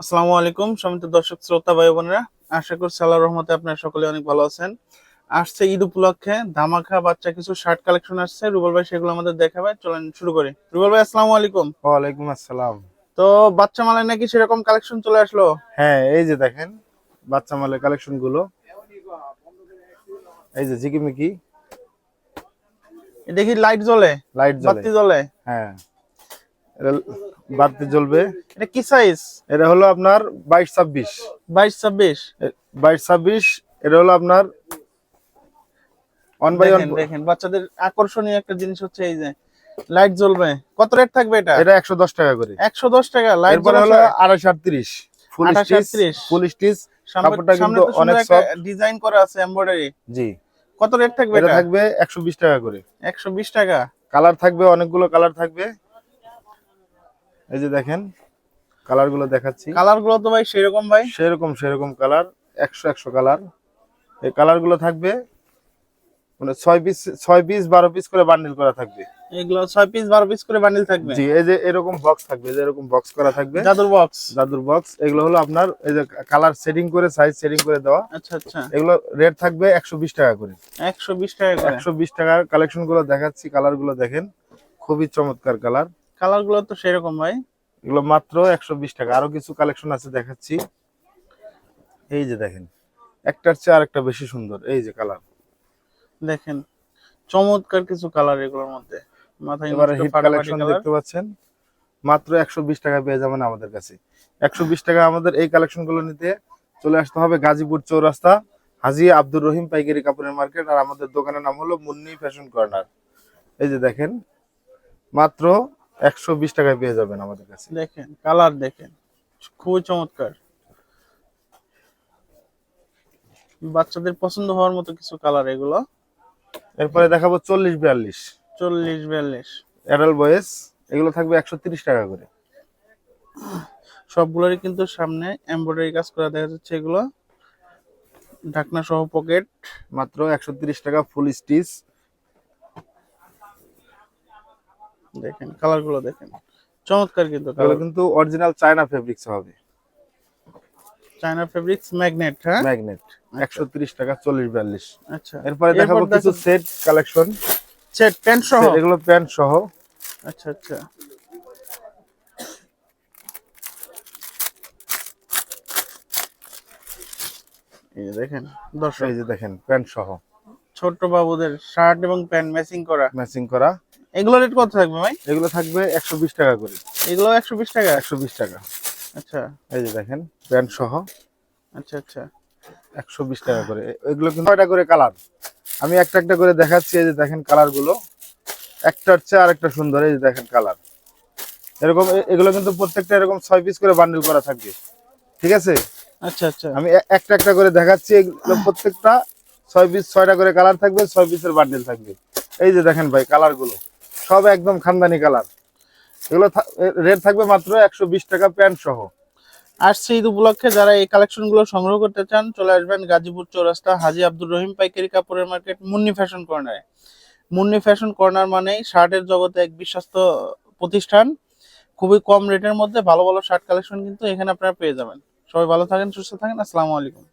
আসসালামু আলাইকুম সমিত দর্শক শ্রোতা ভাই বোনেরা। আশা করছি আল্লাহ রহমতে আপনারা সকলে অনেক ভালো আছেন। আসছে ঈদ উপলক্ষে ধামাখা বাচ্চা কিছু শার্ট কালেকশন আসছে। রুবল ভাই সেগুলো আমাদের দেখাবে। চলেন শুরু করি। রুবল ভাই আসসালামু আলাইকুম। ওয়ালাইকুম আসসালাম। তো বাচ্চা মালে নাকি সেরকম কালেকশন চলে আসলো? হ্যাঁ এই যে দেখেন বাচ্চা মালের কালেকশনগুলো। এই যে ঝিকিমিকি। দেখি লাইট জ্বলে? লাইট জ্বলে। বাতি জ্বলে? হ্যাঁ। বাড়তি জ্বলবে। এটা কি সাইজ এটা হলো আপনার বাইশ ছাব্বিশ। বাইশ ছাব্বিশ? বাইশ ছাব্বিশ এটা হলো আপনার ওয়ান বাই ওয়ান দেখেন দেখেন বাচ্চাদের আকর্ষণীয় একটা জিনিস হচ্ছে এই যে লাইট জ্বলবে। কত রেট থাকবে এটা? এটা একশো দশ টাকা করে। একশো দশ টাকা লাইট হলো আড়াইশো আটত্রিশ। ফুল 2838 ফুল স্টিচ কাপড়টা সামনে কিন্তু অনেক ডিজাইন করা আছে এমব্রয়ডারি জি। কত রেট থাকবে এটা টাকা করে। একশো বিশ টাকা। কালার থাকবে অনেকগুলো কালার থাকবে। এই যে দেখেন কালারগুলো দেখাচ্ছি। কালারগুলো তো ভাই সেরকম ভাই। সেরকম সেরকম কালার একশো একশো কালার এই কালারগুলো থাকবে মানে ছয় পিস ছয় পিস বারো পিস করে বান্ডিল করা থাকবে। এগুলো ছয় পিস বারো পিস করে বান্ডিল থাকবে। জি এই যে এরকম বক্স থাকবে যে এরকম বক্স করা থাকবে। জাদুর বক্স দাদুর বক্স এগুলো হলো আপনার এই যে কালার সেটিং করে সাইজ সেটিং করে দেওয়া। আচ্ছা আচ্ছা। এগুলো রেট থাকবে একশো বিশ টাকা করে। একশো বিশ টাকা একশো বিশ টাকার কালেকশনগুলো দেখাচ্ছি কালারগুলো দেখেন। খুবই চমৎকার কালার কালারগুলো তো সেরকম ভাই। এগুলো মাত্র একশো বিশ টাকা। আরও কিছু কালেকশন আছে দেখাচ্ছি। এই যে দেখেন একটার চেয়ে আরেকটা বেশি সুন্দর। এই যে কালার দেখেন চমৎকার কিছু কালার এগুলোর মধ্যে। মাথায় হিট কালেকশন দেখতে পাচ্ছেন। মাত্র একশো বিশ টাকা পেয়ে যাবেন আমাদের কাছে। একশো বিশ টাকা আমাদের এই কালেকশনগুলো নিতে চলে আসতে হবে গাজীপুর চৌরাস্তা হাজি আব্দুর রহিম পাইকারি কাপড়ের মার্কেট। আর আমাদের দোকানের নাম হলো মুন্নি ফ্যাশন কর্নার। এই যে দেখেন মাত্র একশো বিশ টাকায় পেয়ে যাবেন আমাদের কাছে। দেখেন কালার দেখেন খুবই চমৎকার। বাচ্চাদের পছন্দ হওয়ার মতো কিছু কালার এগুলো। এরপরে দেখাবো চল্লিশ বিয়াল্লিশ। চল্লিশ বিয়াল্লিশ। অ্যাডাল বয়েস এগুলো থাকবে একশো তিরিশ টাকা করে। সবগুলোরই কিন্তু সামনে এমব্রয়ডারি কাজ করা দেখা যাচ্ছে এগুলো। ঢাকনা সহ পকেট মাত্র একশো তিরিশ টাকা ফুল স্টিচ দেখেন কালারগুলো দেখেন। চমৎকার কিন্তু এগুলো কিন্তু অরিজিনাল চায়না ফেব্রিক্স হবে। চায়না ফেব্রিক্স ম্যাগনেট হ্যাঁ? ম্যাগনেট একশো তিরিশ টাকা চল্লিশ বিয়াল্লিশ। আচ্ছা। এরপরে দেখাবো কিছু সেট কালেকশন সেট প্যান্ট সহ? এগুলো প্যান্ট সহ। আচ্ছা আচ্ছা। এই দেখেন দর্শক। এই যে দেখেন প্যান্ট সহ। ছোট্ট বাবুদের শার্ট এবং প্যান্ট ম্যাচিং করা। ম্যাচিং করা। এগুলো রেট কত থাকবে ভাই? এগুলো থাকবে একশো বিশ টাকা করে। এগুলো একশো বিশ টাকা? একশো বিশ টাকা। আচ্ছা। এই যে দেখেন প্যান্ট সহ। আচ্ছা আচ্ছা। একশো বিশ টাকা করে। এগুলো কিন্তু ছয়টা করে কালার আমি একটা একটা করে দেখাচ্ছি এই যে দেখেন কালারগুলো। একটার চেয়ে আরেকটা সুন্দর এই যে দেখেন কালার এরকম এগুলো কিন্তু প্রত্যেকটা এরকম ছয় পিস করে বান্ডিল করা থাকবে। ঠিক আছে? আচ্ছা আচ্ছা। আমি একটা একটা করে দেখাচ্ছি এগুলো প্রত্যেকটা ছয় পিস ছয়টা করে কালার থাকবে ছয় পিসের বান্ডিল থাকবে। এই যে দেখেন ভাই কালারগুলো। সব একদম খানদানি কালার। এগুলো রেট থাকবে মাত্র একশো বিশ টাকা প্যান্ট সহ। আসছে ঈদ উপলক্ষে, যারা এই কালেকশনগুলো সংগ্রহ করতে চান, চলে আসবেন গাজীপুর চৌরাস্তা, হাজি আব্দুর রহিম পাইকারি কাপড়ের মার্কেট, মুন্নি ফ্যাশন কর্নারে। মুন্নি ফ্যাশন কর্নার মানেই শার্টের জগতে এক বিশ্বস্ত প্রতিষ্ঠান। খুবই কম রেটের মধ্যে ভালো ভালো শার্ট কালেকশন কিন্তু এখানে আপনারা পেয়ে যাবেন। সবাই ভালো থাকেন, সুস্থ থাকেন, আসসালামু আলাইকুম।